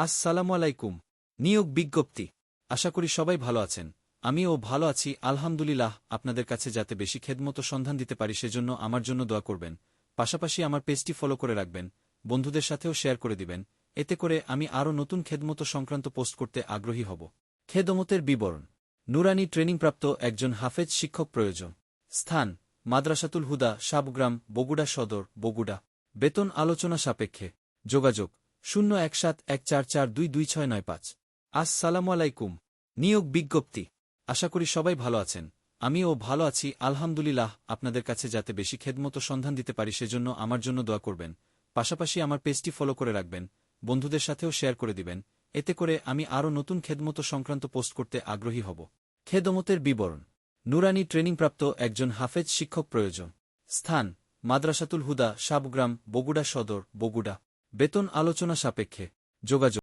আসসালামু আলাইকুম। নিয়োগ বিজ্ঞপ্তি। আশা করি সবাই ভালো আছেন। আমিও ভালো আছি, আলহামদুলিল্লাহ। আপনাদের কাছে যাতে বেশি খেদমতো সন্ধান দিতে পারি সেজন্য আমার জন্য দোয়া করবেন। পাশাপাশি আমার পেজটি ফলো করে রাখবেন, বন্ধুদের সাথেও শেয়ার করে দিবেন। এতে করে আমি আরও নতুন খেদমতো সংক্রান্ত পোস্ট করতে আগ্রহী হব। খেদমতের বিবরণ। নুরানি ট্রেনিংপ্রাপ্ত একজন হাফেজ শিক্ষক প্রয়োজন। স্থান, মাদ্রাসাতুল হুদা, সাবগ্রাম, বগুড়া সদর, বগুড়া। বেতন আলোচনা সাপেক্ষে। যোগাযোগ শূন্য এক সাত এক চার চার দুই দুই ছয় নয় পাঁচ। আসসালামু আলাইকুম। নিয়োগ বিজ্ঞপ্তি। আশা করি সবাই ভালো আছেন। আমিও ভালো আছি, আলহামদুলিল্লাহ। আপনাদের কাছে যাতে বেশি খেদমতো সন্ধান দিতে পারি সেজন্য আমার জন্য দোয়া করবেন। পাশাপাশি আমার পেজটি ফলো করে রাখবেন, বন্ধুদের সাথেও শেয়ার করে দিবেন। এতে করে আমি আরও নতুন খেদমতো সংক্রান্ত পোস্ট করতে আগ্রহী হব। খেদমতের বিবরণ। নুরানি ট্রেনিংপ্রাপ্ত একজন হাফেজ শিক্ষক প্রয়োজন। স্থান, মাদ্রাসাতুল হুদা, সাবগ্রাম, বগুড়া সদর, বগুড়া। বেতন আলোচনা সাপেক্ষে যোগাযোগ